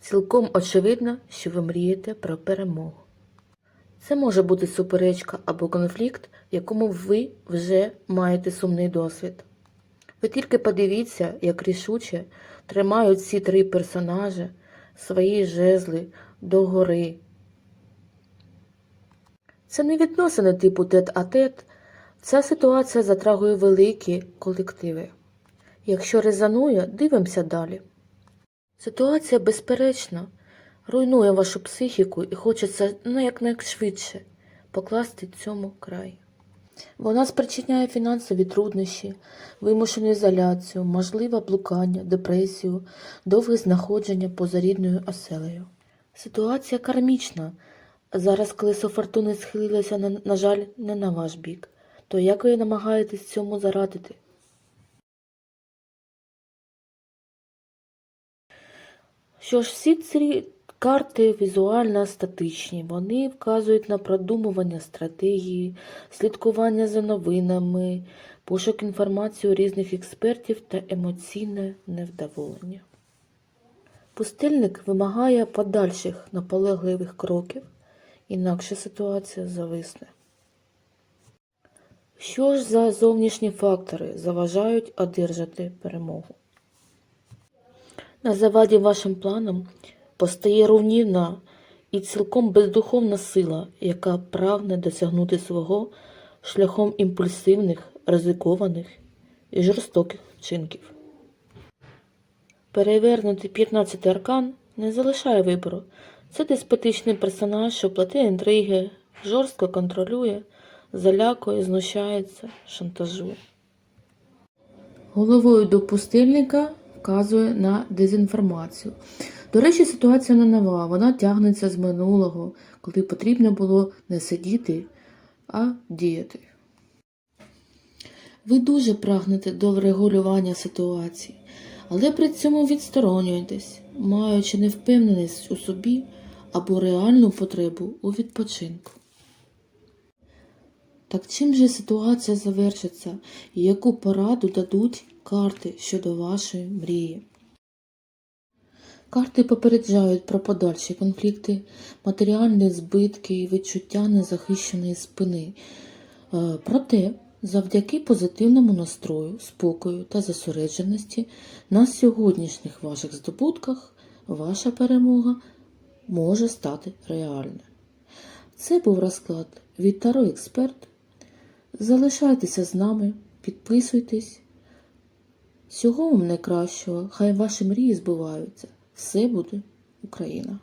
Цілком очевидно, що ви мрієте про перемогу. Це може бути суперечка або конфлікт, в якому ви вже маєте сумний досвід. Ви тільки подивіться, як рішуче тримають ці три персонажі свої жезли догори. Це не відносини типу тет-а-тет. Ця ситуація затрагує великі колективи. Якщо резонує, дивимося далі. Ситуація, безперечно, руйнує вашу психіку і хочеться ну, якнайшвидше покласти цьому край. Вона спричиняє фінансові труднощі, вимушену ізоляцію, можливе блукання, депресію, довге знаходження поза рідною оселею. Ситуація кармічна. Зараз колесо фортуни схилилося, на, на жаль, не на ваш бік. То як ви намагаєтесь цьому зарадити? Що ж, всі ці карти візуально статичні. Вони вказують на продумування стратегії, слідкування за новинами, пошук інформації у різних експертів та емоційне невдоволення. Пустельник вимагає подальших наполегливих кроків, інакше ситуація зависне. Що ж за зовнішні фактори заважають одержати перемогу? На заваді вашим планам постає руйнівна і цілком бездуховна сила, яка прагне досягнути свого шляхом імпульсивних, ризикованих і жорстоких вчинків. Перевернутий 15 аркан не залишає вибору. Це деспотичний персонаж, що платить інтриги, жорстко контролює, залякує, знущається, шантажує. Головою до пустельника вказує на дезінформацію. До речі, ситуація не нова, вона тягнеться з минулого, коли потрібно було не сидіти, а діяти. Ви дуже прагнете до врегулювання ситуації, але при цьому відсторонюєтесь, маючи невпевненість у собі або реальну потребу у відпочинку. Так чим же ситуація завершиться і яку пораду дадуть карти щодо вашої мрії? Карти попереджають про подальші конфлікти, матеріальні збитки і відчуття незахищеної спини. Е, Проте, завдяки позитивному настрою, спокою та зосередженості на сьогоднішніх ваших здобутках ваша перемога може стати реальною. Це був розклад від Таро Експерт. Залишайтеся з нами, підписуйтесь. Всього вам найкращого, хай ваші мрії збуваються. Все буде Україна!